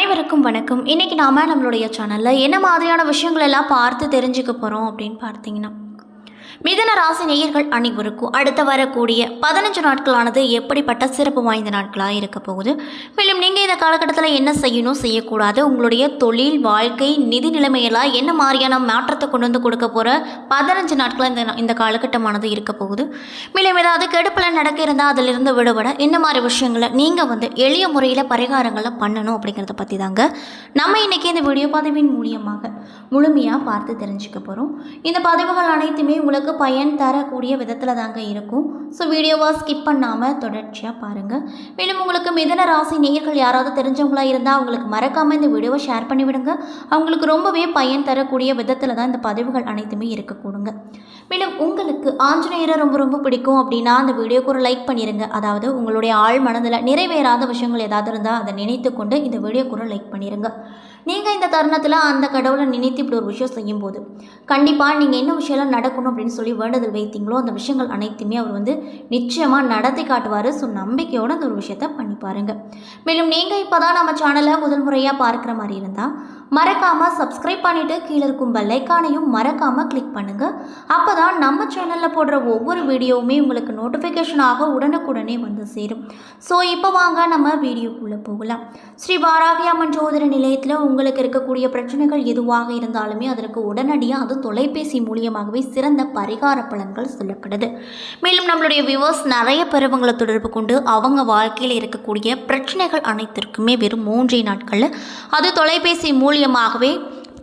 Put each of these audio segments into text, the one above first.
அனைவருக்கும் வணக்கம். இன்றைக்கி நாம் நம்மளுடைய சேனலில் என்ன மாதிரியான விஷயங்கள் எல்லாம் பார்த்து தெரிஞ்சுக்க போகிறோம் அப்படின்னு பார்த்தீங்கன்னா மிதன ராசி நேயர்கள் அனைவருக்கும் அடுத்து வரக்கூடிய பதினஞ்சு நாட்களானது எப்படிப்பட்ட சிறப்பு வாய்ந்த நாட்களாக இருக்க போகுது? மேலும் நீங்கள் இந்த காலகட்டத்தில் என்ன செய்யணும் செய்யக்கூடாது? உங்களுடைய தொழில் வாழ்க்கை நிதி நிலைமையெல்லாம் என்ன மாதிரியான மாற்றத்தை கொண்டு வந்து கொடுக்க போகிற பதினஞ்சு நாட்கள் இந்த இந்த காலகட்டமானது இருக்க போகுது? மேலும் ஏதாவது கெடுப்பில் நடக்க இருந்தால் அதிலிருந்து விடுபட என்ன மாதிரி விஷயங்களை நீங்கள் வந்து எளிய முறையில் பரிகாரங்களை பண்ணணும் அப்படிங்கிறத பற்றி தாங்க நம்ம இன்றைக்கி இந்த வீடியோ பதிவின் மூலியமாக முழுமையாக பார்த்து தெரிஞ்சுக்க போகிறோம் இந்த பதிவுகள் அனைத்துமே உங்களுக்கு பயன் தரக்கூடிய விதத்தில் தாங்க இருக்கும். ஸோ வீடியோவாக ஸ்கிப் பண்ணாமல் தொடர்ச்சியாக பாருங்கள் மேலும் உங்களுக்கு மிதன ராசி நேயர்கள் யாராவது தெரிஞ்சவங்களா இருந்தால் அவங்களுக்கு மறக்காமல் இந்த வீடியோவை ஷேர் பண்ணி விடுங்க. அவங்களுக்கு ரொம்பவே பயன் தரக்கூடிய விதத்தில் தான் இந்த பதிவுகள் அனைத்துமே இருக்கக்கூடுங்க மேலும் உங்களுக்கு ஆஞ்சநேயரை ரொம்ப ரொம்ப பிடிக்கும் அப்படின்னா அந்த வீடியோக்கு ஒரு லைக் பண்ணிடுங்க அதாவது உங்களுடைய ஆழ் மனதில் நிறைவேறாத விஷயங்கள் ஏதாவது இருந்தால் அதை நினைத்து கொண்டு இந்த வீடியோக்கு ஒரு லைக் பண்ணிடுங்க நீங்கள் இந்த தருணத்தில் அந்த கடவுளை நினைத்து இப்படி ஒரு விஷயம் செய்யும்போது கண்டிப்பாக நீங்கள் என்ன விஷயம்லாம் நடக்கணும் அப்படின்னு சொல்லி வேண்டுதல் வைத்தீங்களோ அந்த விஷயங்கள் அனைத்துமே அவர் வந்து நிச்சயமாக நடத்தி காட்டுவார். ஸோ நம்பிக்கையோடு அந்த ஒரு விஷயத்த பண்ணி பாருங்கள் மேலும் நீங்கள் இப்போ தான் நம்ம சேனலை முதல் முறையாக பார்க்குற மாதிரி இருந்தால் மறக்காமல் சப்ஸ்கிரைப் பண்ணிவிட்டு கீழே இருக்கும் பெல்லைக்கானையும் மறக்காமல் கிளிக் பண்ணுங்கள் அப்போ தான் நம்ம சேனலில் போடுற ஒவ்வொரு வீடியோவுமே உங்களுக்கு நோட்டிஃபிகேஷனாக உடனுக்குடனே வந்து சேரும். ஸோ இப்போ வாங்க நம்ம வீடியோக்குள்ளே போகலாம். ஸ்ரீ வாராகி அம்மன் ஜோதிட நிலையத்தில் உங்களுக்கு இருக்கக்கூடிய பிரச்சனைகள் எதுவாக இருந்தாலுமே அதற்கு உடனடியாக அது தொலைபேசி மூலியமாகவே சிறந்த பரிகார பலன்கள் சொல்லப்படுது. மேலும் நம்மளுடைய வியூவர்ஸ் நிறைய பருவங்களை தொடர்பு கொண்டு அவங்க வாழ்க்கையில் இருக்கக்கூடிய பிரச்சனைகள் அனைத்திற்குமே வெறும் மூன்றே நாட்களில் அது தொலைபேசி மூலியமாகவே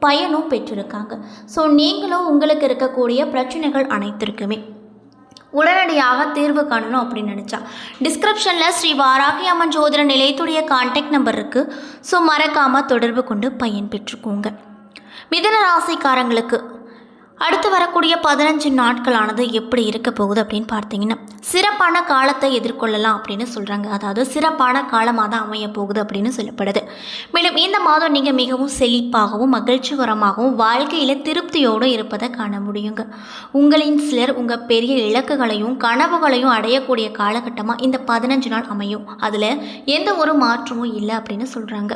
பயனும் பெற்றிருக்காங்க. ஸோ நீங்களும் உங்களுக்கு இருக்கக்கூடிய பிரச்சனைகள் அனைத்திற்குமே உடனடியாக தீர்வு காணணும் அப்படின்னு நினச்சா. டிஸ்கிரிப்ஷனில் ஸ்ரீ வாராகி அம்மன் ஜோதிட நிலையத்துடைய கான்டாக்ட் நம்பர் இருக்குது ஸோ மறக்காமல் தொடர்பு கொண்டு பயன் பெற்றுக்கோங்க. மிதன ராசிக்காரங்களுக்கு அடுத்து வரக்கூடிய பதினஞ்சு நாட்களானது எப்படி இருக்க போகுது அப்படின்னு பார்த்தீங்கன்னா சிறப்பான காலத்தை எதிர்கொள்ளலாம் அப்படின்னு சொல்கிறாங்க அதாவது சிறப்பான காலமாக தான் அமைய போகுது அப்படின்னு சொல்லப்படுது. மேலும் இந்த மாதம் நீங்கள் மிகவும் செழிப்பாகவும் மகிழ்ச்சிகரமாகவும் வாழ்க்கையில் திருப்தியோடு இருப்பதை காண முடியுங்க. உங்களின் சிலர் உங்கள் பெரிய இலக்குகளையும் கனவுகளையும் அடையக்கூடிய காலகட்டமாக இந்த பதினஞ்சு நாள் அமையும். அதில் எந்த ஒரு மாற்றமும் இல்லை அப்படின்னு சொல்கிறாங்க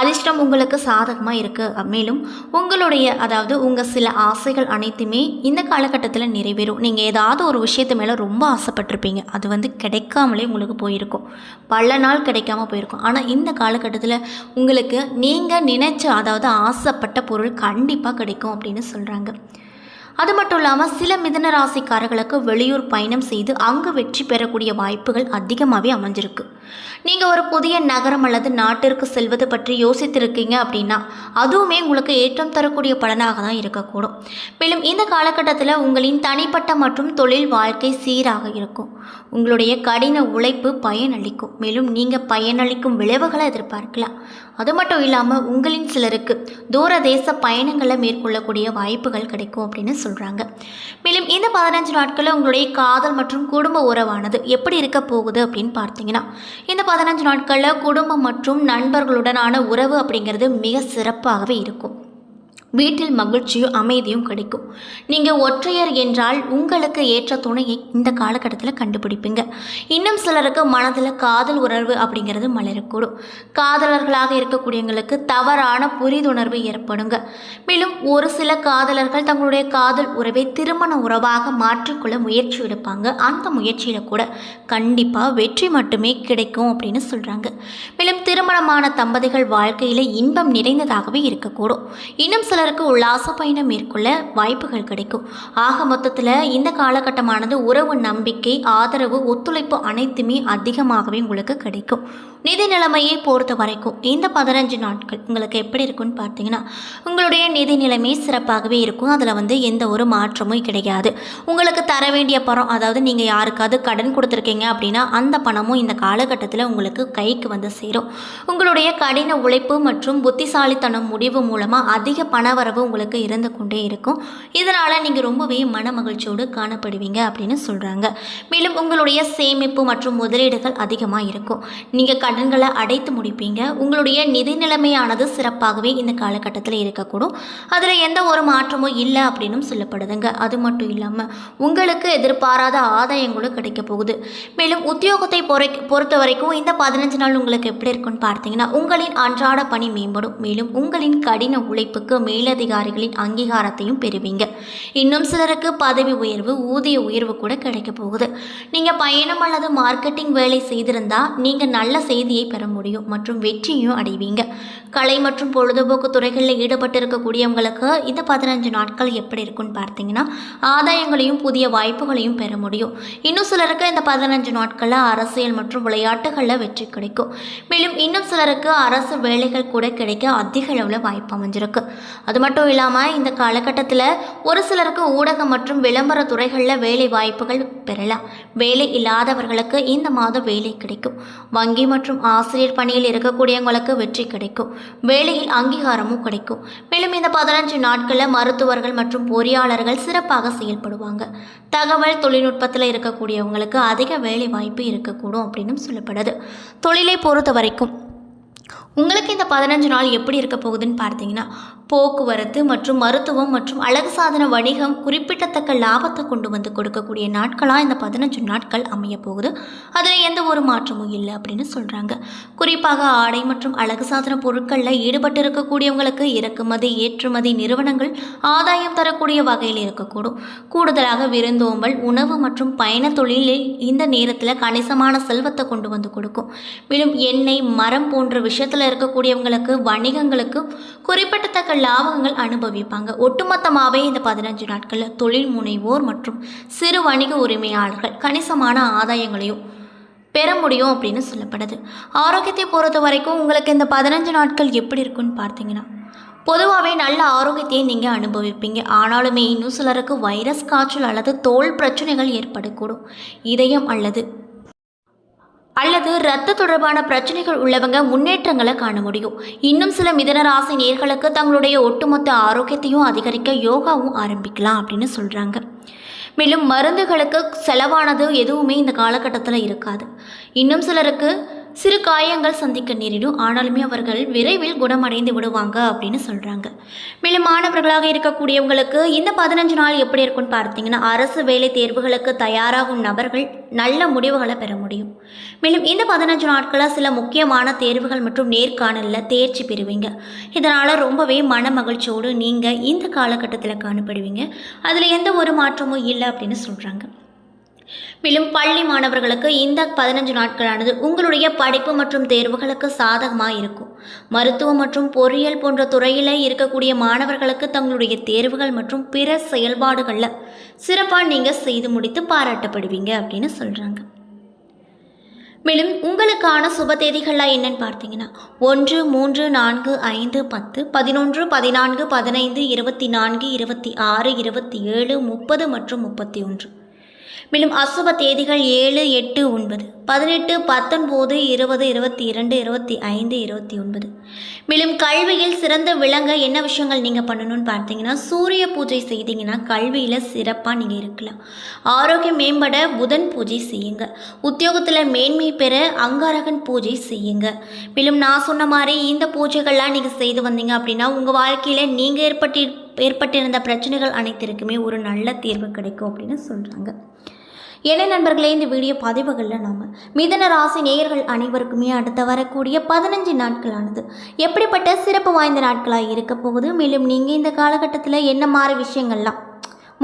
அதிர்ஷ்டம் உங்களுக்கு சாதகமாக இருக்குது மேலும் உங்களுடைய அதாவது உங்கள் சில ஆசைகள் அனைத்துமே இந்த காலகட்டத்தில் நிறைவேறும். நீங்கள் ஏதாவது ஒரு விஷயத்து மேலே ரொம்ப ஆசைப்பட்டிருப்பீங்க. அது வந்து கிடைக்காமலே உங்களுக்கு போயிருக்கும். பல நாள் கிடைக்காம போயிருக்கும். ஆனால் இந்த காலகட்டத்தில் உங்களுக்கு நீங்கள் நினைச்ச அதாவது ஆசைப்பட்ட பொருள் கண்டிப்பாக கிடைக்கும் அப்படின்னு சொல்கிறாங்க அது மட்டும் இல்லாமல் சில மிதன ராசிக்காரர்களுக்கு வெளியூர் பயணம் செய்து அங்கு வெற்றி பெறக்கூடிய வாய்ப்புகள் அதிகமாகவே அமைஞ்சிருக்கு. நீங்கள் ஒரு புதிய நகரம் அல்லது நாட்டிற்கு செல்வது பற்றி யோசித்திருக்கீங்க அப்படின்னா அதுவுமே உங்களுக்கு ஏற்றம் தரக்கூடிய பலனாக தான் இருக்கக்கூடும். மேலும் இந்த காலகட்டத்தில் உங்களின் தனிப்பட்ட மற்றும் தொழில் வாழ்க்கை சீராக இருக்கும். உங்களுடைய கடின உழைப்பு பயனளிக்கும். மேலும் நீங்கள் பயனளிக்கும் விளைவுகளை எதிர்பார்க்கலாம். அது மட்டும் இல்லாமல் உங்களின் சிலருக்கு தூர தேச பயணங்களை மேற்கொள்ளக்கூடிய வாய்ப்புகள் கிடைக்கும் அப்படின்னு சொல்கிறாங்க மேலும் இந்த பதினஞ்சு நாட்களில் உங்களுடைய காதல் மற்றும் குடும்ப உறவானது எப்படி இருக்க போகுது அப்படின்னு பார்த்தீங்கன்னா இந்த பதினஞ்சு நாட்களில் குடும்பம் மற்றும் நண்பர்களுடனான உறவு அப்படிங்கிறது மிக சிறப்பாகவே இருக்கும். வீட்டில் மகிழ்ச்சியும் அமைதியும் கிடைக்கும். நீங்கள் ஒற்றையர் என்றால் உங்களுக்கு ஏற்ற துணையை இந்த காலகட்டத்தில் கண்டுபிடிப்பீங்க. இன்னும் சிலருக்கு மனதில் காதல் உணர்வு அப்படிங்கிறது மலரக்கூடும். காதலர்களாக இருக்கக்கூடியவங்களுக்கு தவறான புரிதுணர்வு ஏற்படுங்க. மேலும் ஒரு சில காதலர்கள் தங்களுடைய காதல் உறவை திருமண உறவாக மாற்றிக்கொள்ள முயற்சி எடுப்பாங்க. அந்த முயற்சியில் கூட கண்டிப்பாக வெற்றி மட்டுமே கிடைக்கும் அப்படின்னு சொல்கிறாங்க மேலும் திருமணமான தம்பதிகள் வாழ்க்கையில் இன்பம் நிறைந்ததாகவே இருக்கக்கூடும். இன்னும் சில சிலருக்கு உல்லாச பயணம் மேற்கொள்ள வாய்ப்புகள் கிடைக்கும். ஆக மொத்தத்தில் இந்த காலகட்டமானது உறவு நம்பிக்கை ஆதரவு ஒத்துழைப்பு அனைத்துமே அதிகமாகவே உங்களுக்கு கிடைக்கும். நிதி நிலைமையை பொறுத்த வரைக்கும் இந்த பதினஞ்சு நாட்கள் உங்களுக்கு எப்படி இருக்குன்னு பார்த்தீங்கன்னா உங்களுடைய நிதி நிலைமை சிறப்பாகவே இருக்கும். அதில் வந்து எந்த ஒரு மாற்றமும் கிடையாது. உங்களுக்கு தர வேண்டிய பணம் அதாவது நீங்கள் யாருக்காவது கடன் கொடுத்துருக்கீங்க அப்படின்னா அந்த பணமும் இந்த காலகட்டத்தில் உங்களுக்கு கைக்கு வந்து சேரும். உங்களுடைய கடின உழைப்பு மற்றும் புத்திசாலித்தனம் முடிவு மூலமாக அதிக பண பணவரவு உங்களுக்கு இருந்து கொண்டே இருக்கும். இதனால் நீங்கள் ரொம்பவே மன மகிழ்ச்சியோடு காணப்படுவீங்க அப்படின்னு சொல்கிறாங்க மேலும் உங்களுடைய சேமிப்பு மற்றும் முதலீடுகள் அதிகமாக இருக்கும். நீங்கள் கடன்களை அடைத்து முடிப்பீங்க. உங்களுடைய நிதி நிலைமையானது சிறப்பாகவே இந்த காலகட்டத்தில் இருக்கக்கூடும். அதில் எந்த ஒரு மாற்றமும் இல்லை அப்படின்னும் சொல்லப்படுதுங்க. அது மட்டும் இல்லாமல் உங்களுக்கு எதிர்பாராத ஆதாயங்களும் கிடைக்க போகுது. மேலும் உத்தியோகத்தை பொறை பொறுத்த வரைக்கும் இந்த பதினஞ்சு நாள் உங்களுக்கு எப்படி இருக்குன்னு பார்த்தீங்கன்னா உங்களின் அன்றாட பணி மேம்படும். மேலும் உங்களின் கடின உழைப்புக்கு மேலதிகாரிகளின் அங்கீகாரத்தையும் பெறுவீங்க. இன்னும் சிலருக்கு பதவி உயர்வு ஊதிய உயர்வு கூட கிடைக்க போகுது. நீங்கள் பயணம் அல்லது மார்க்கெட்டிங் வேலை செய்திருந்தா நீங்கள் நல்ல செய்தியை பெற முடியும் மற்றும் வெற்றியும் அடைவீங்க. கலை மற்றும் பொழுதுபோக்கு துறைகளில் ஈடுபட்டு இருக்கக்கூடியவங்களுக்கு இந்த பதினஞ்சு நாட்கள் எப்படி இருக்குன்னு பார்த்தீங்கன்னா ஆதாயங்களையும் புதிய வாய்ப்புகளையும் பெற முடியும். இன்னும் சிலருக்கு இந்த பதினஞ்சு நாட்களில் அரசியல் மற்றும் விளையாட்டுகளில் வெற்றி கிடைக்கும். மேலும் இன்னும் சிலருக்கு அரசு வேலைகள் கூட கிடைக்க அதிக அளவில் வாய்ப்பு அமைஞ்சிருக்கு. அது மட்டும் இல்லாமல் இந்த காலகட்டத்தில் ஒரு சிலருக்கு ஊடகம் மற்றும் விளம்பர துறைகளில் வேலை வாய்ப்புகள் பெறலாம். வேலை இல்லாதவர்களுக்கு இந்த மாதம் வேலை கிடைக்கும். வங்கி மற்றும் ஆசிரியர் பணியில் இருக்கக்கூடியவங்களுக்கு வெற்றி கிடைக்கும். வேலையில் அங்கீகாரமும் கிடைக்கும். மேலும் இந்த பதினஞ்சு நாட்களில் மருத்துவர்கள் மற்றும் பொறியாளர்கள் சிறப்பாக செயல்படுவாங்க. தகவல் தொழில்நுட்பத்தில் இருக்கக்கூடியவங்களுக்கு அதிக வேலை வாய்ப்பு இருக்கக்கூடும் அப்படின்னு சொல்லப்படுது. தொழிலை பொறுத்த வரைக்கும் உங்களுக்கு இந்த பதினஞ்சு நாள் எப்படி இருக்க போகுதுன்னு பார்த்தீங்கன்னா போக்குவரத்து மற்றும் மருத்துவம் மற்றும் அழகு சாதன வணிகம் குறிப்பிடத்தக்க லாபத்தை கொண்டு வந்து கொடுக்கக்கூடிய நாட்களாக இந்த பதினஞ்சு நாட்கள் அமைய போகுது. அதில் எந்த ஒரு மாற்றமும் இல்லை அப்படின்னு சொல்கிறாங்க குறிப்பாக ஆடை மற்றும் அழகு சாதன பொருட்களில் ஈடுபட்டு இருக்கக்கூடியவங்களுக்கு இறக்குமதி ஏற்றுமதி நிறுவனங்கள் ஆதாயம் தரக்கூடிய வகையில் இருக்கக்கூடும். கூடுதலாக விருந்தோம்பல் உணவு மற்றும் பயண தொழிலில் இந்த நேரத்தில் கணிசமான செல்வத்தை கொண்டு வந்து கொடுக்கும். மேலும் எண்ணெய் மரம் போன்ற விஷயத்தில் இருக்கக்கூடியவங்களுக்கு வணிகங்களுக்கு குறிப்பிடத்தக்க லாபங்கள் அனுபவிப்பாங்க. ஒட்டுமொத்தமாகவே இந்த பதினஞ்சு நாட்களில் தொழில் முனைவோர் மற்றும் சிறு வணிக உரிமையாளர்கள் கணிசமான ஆதாயங்களையும் பெற முடியும் அப்படின்னு சொல்லப்படுது. ஆரோக்கியத்தை பொறுத்த வரைக்கும் உங்களுக்கு இந்த பதினஞ்சு நாட்கள் எப்படி இருக்குன்னு பார்த்தீங்கன்னா பொதுவாகவே நல்ல ஆரோக்கியத்தையும் நீங்கள் அனுபவிப்பீங்க. ஆனாலுமே இன்னும் சிலருக்கு வைரஸ் காய்ச்சல் அல்லது தோல் பிரச்சனைகள் ஏற்படக்கூடும். இதயம் அல்லது அல்லது இரத்த தொடர்பான பிரச்சனைகள் உள்ளவங்க முன்னேற்றங்களை காண முடியும். இன்னும் சில மிதனராசி நேர்களுக்கு தங்களுடைய ஒட்டுமொத்த ஆரோக்கியத்தையும் அதிகரிக்க யோகாவும் ஆரம்பிக்கலாம் அப்படின்னு சொல்கிறாங்க மேலும் மருந்துகளுக்கு செலவானது எதுவுமே இந்த காலகட்டத்தில் இருக்காது. இன்னும் சிலருக்கு சிறு காயங்கள் சந்திக்க நேரிடும். ஆனாலுமே அவர்கள் விரைவில் குணமடைந்து விடுவாங்க அப்படின்னு சொல்கிறாங்க மேலும் மாணவர்களாக இருக்கக்கூடியவங்களுக்கு இந்த பதினஞ்சு நாள் எப்படி இருக்கும்னு பார்த்தீங்கன்னா அரசு வேலை தேர்வுகளுக்கு தயாராகும் நபர்கள் நல்ல முடிவுகளை பெற முடியும். மேலும் இந்த பதினஞ்சு நாட்களாக சில முக்கியமான தேர்வுகள் மற்றும் நேர்காணலில் தேர்ச்சி பெறுவீங்க. இதனால் ரொம்பவே மன மகிழ்ச்சியோடு நீங்கள் இந்த காலகட்டத்தில் காணப்படுவீங்க. அதில் எந்த ஒரு மாற்றமும் இல்லை அப்படின்னு சொல்கிறாங்க மேலும் பள்ளி மாணவர்களுக்கு இந்த பதினஞ்சு நாட்களானது உங்களுடைய படிப்பு மற்றும் தேர்வுகளுக்கு சாதகமாக இருக்கும் மருத்துவம் மற்றும் பொறியியல் போன்ற துறையில் இருக்கக்கூடிய மாணவர்களுக்கு தங்களுடைய தேர்வுகள் மற்றும் பிற செயல்பாடுகளில் சிறப்பாக நீங்கள் செய்து முடித்து பாராட்டப்படுவீங்க அப்படின்னு சொல்கிறாங்க மேலும் உங்களுக்கான சுப தேதிகள்லாம் என்னன்னு பார்த்தீங்கன்னா ஒன்று மூன்று நான்கு ஐந்து பத்து பதினொன்று பதினான்கு பதினைந்து இருபத்தி நான்கு இருபத்தி ஆறு இருபத்தி ஏழு முப்பது மற்றும் முப்பத்தி ஒன்று. மேலும் அசுப தேதிகள் ஏழு எட்டு ஒன்பது பதினெட்டு பத்தொன்பது இருபது இருபத்தி இரண்டு இருபத்தி ஐந்து இருபத்தி ஒன்பது. மேலும் கல்வியில் சிறந்த விளங்க என்ன விஷயங்கள் நீங்கள் பண்ணணும்னு பார்த்தீங்கன்னா சூரிய பூஜை செய்தீங்கன்னா கல்வியில் சிறப்பாக நீங்கள் இருக்கலாம். ஆரோக்கியம் மேம்பட புதன் பூஜை செய்யுங்க. உத்தியோகத்தில் மேன்மை பெற அங்காரகன் பூஜை செய்யுங்க. மேலும் நான் சொன்ன மாதிரி இந்த பூஜைகள்லாம் நீங்கள் செய்து வந்தீங்க அப்படின்னா உங்கள் வாழ்க்கையில் நீங்கள் ஏற்பட்டு ஏற்பட்டிருந்த பிரச்சனைகள் அனைத்திற்குமே ஒரு நல்ல தீர்வு கிடைக்கும் அப்படின்னு சொல்கிறாங்க என்ன நண்பர்களே இந்த வீடியோ பதிவுகளில் நாம் மிதன ராசி நேயர்கள் அனைவருக்குமே அடுத்து வரக்கூடிய பதினஞ்சு நாட்களானது. எப்படிப்பட்ட சிறப்பு வாய்ந்த நாட்களாக இருக்க போகுது? மேலும் நீங்கள் இந்த காலகட்டத்தில் என்ன மாதிரி விஷயங்கள்லாம்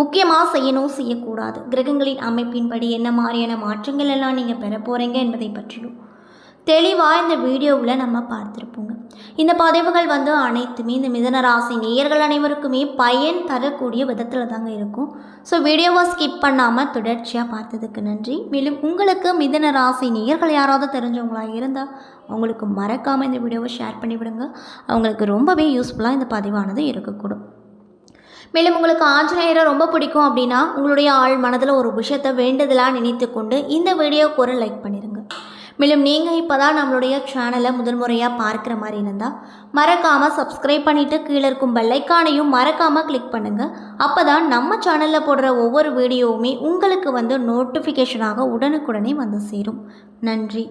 முக்கியமாக செய்யணும் செய்யக்கூடாது? கிரகங்களின் அமைப்பின்படி என்ன மாதிரியான மாற்றங்கள் எல்லாம் நீங்கள் பெற போகிறீங்க என்பதை பற்றியும் தெளிவாக இந்த வீடியோவில் நம்ம பார்த்துருப்போங்க. இந்த பதிவுகள் வந்து அனைத்துமே இந்த மிதனராசி நேயர்கள் அனைவருக்குமே பயன் தரக்கூடிய விதத்தில் தாங்க இருக்கும். ஸோ வீடியோவை ஸ்கிப் பண்ணாமல் தொடர்ச்சியாக பார்த்ததுக்கு நன்றி. மேலும் உங்களுக்கு மிதன ராசி நேயர்கள் யாராவது தெரிஞ்சவங்களாக இருந்தால் அவங்களுக்கு மறக்காமல் இந்த வீடியோவை ஷேர் பண்ணிவிடுங்க. அவங்களுக்கு ரொம்பவே யூஸ்ஃபுல்லாக இந்த பதிவானது இருக்கக்கூடும். மேலும் உங்களுக்கு ஆஞ்சநேயரை ரொம்ப பிடிக்கும் அப்படின்னா உங்களுடைய ஆள் மனதில் ஒரு விஷயத்தை வேண்டுதலாக நினைத்து கொண்டு இந்த வீடியோக்கு ஒரு லைக் பண்ணிடுங்க மேலும் நீங்கள் இப்போ தான் நம்மளுடைய சேனலை முதல் முறையாக பார்க்குற மாதிரி இருந்தால் மறக்காமல் சப்ஸ்கிரைப் பண்ணிவிட்டு கீழே இருக்கும் பெல்லைக்கானையும் மறக்காமல் கிளிக் பண்ணுங்கள் அப்போ தான் நம்ம சேனலில் போடுற ஒவ்வொரு வீடியோவுமே உங்களுக்கு வந்து நோட்டிஃபிகேஷனாக உடனுக்குடனே வந்து சேரும். நன்றி.